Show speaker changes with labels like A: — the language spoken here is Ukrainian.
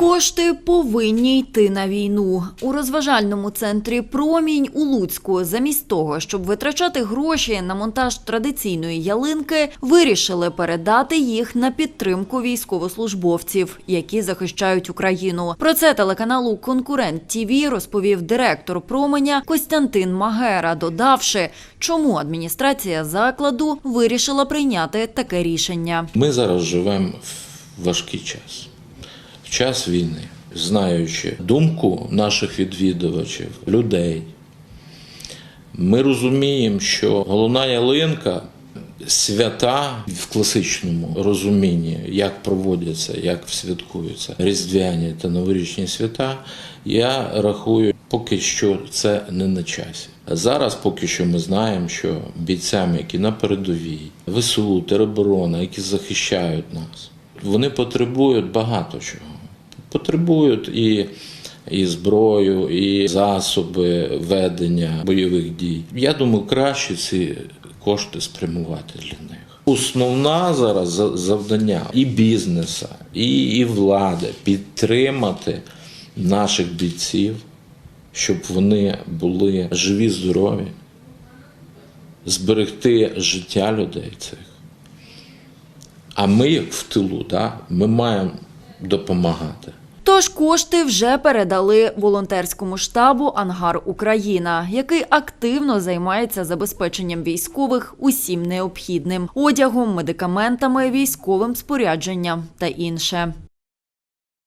A: Кошти повинні йти на війну. У розважальному центрі Промінь у Луцьку, замість того, щоб витрачати гроші на монтаж традиційної ялинки, вирішили передати їх на підтримку військовослужбовців, які захищають Україну. Про це телеканалу Конкурент ТІВІ розповів директор Променя Костянтин Магера, додавши, чому адміністрація закладу вирішила прийняти таке рішення.
B: Ми зараз живемо в важкий час, час війни, знаючи думку наших відвідувачів, людей. Ми розуміємо, що головна ялинка свята в класичному розумінні, як проводяться, як святкуються різдвяні та новорічні свята. Я рахую, поки що це не на часі. Зараз поки що ми знаємо, що бійцям, які на передовій, ВСУ, тероборона, які захищають нас, вони потребують багато чого. Потребують і, і зброю, і засоби ведення бойових дій. Я думаю, краще ці кошти спрямувати для них. Основна зараз завдання і бізнеса, і, і влади підтримати наших бійців, щоб вони були живі, здорові, зберегти життя людей цих. А ми, як в тилу, да, ми маємо допомагати.
A: Тож кошти вже передали волонтерському штабу Ангар Україна, який активно займається забезпеченням військових усім необхідним одягом, медикаментами, військовим спорядженням та інше.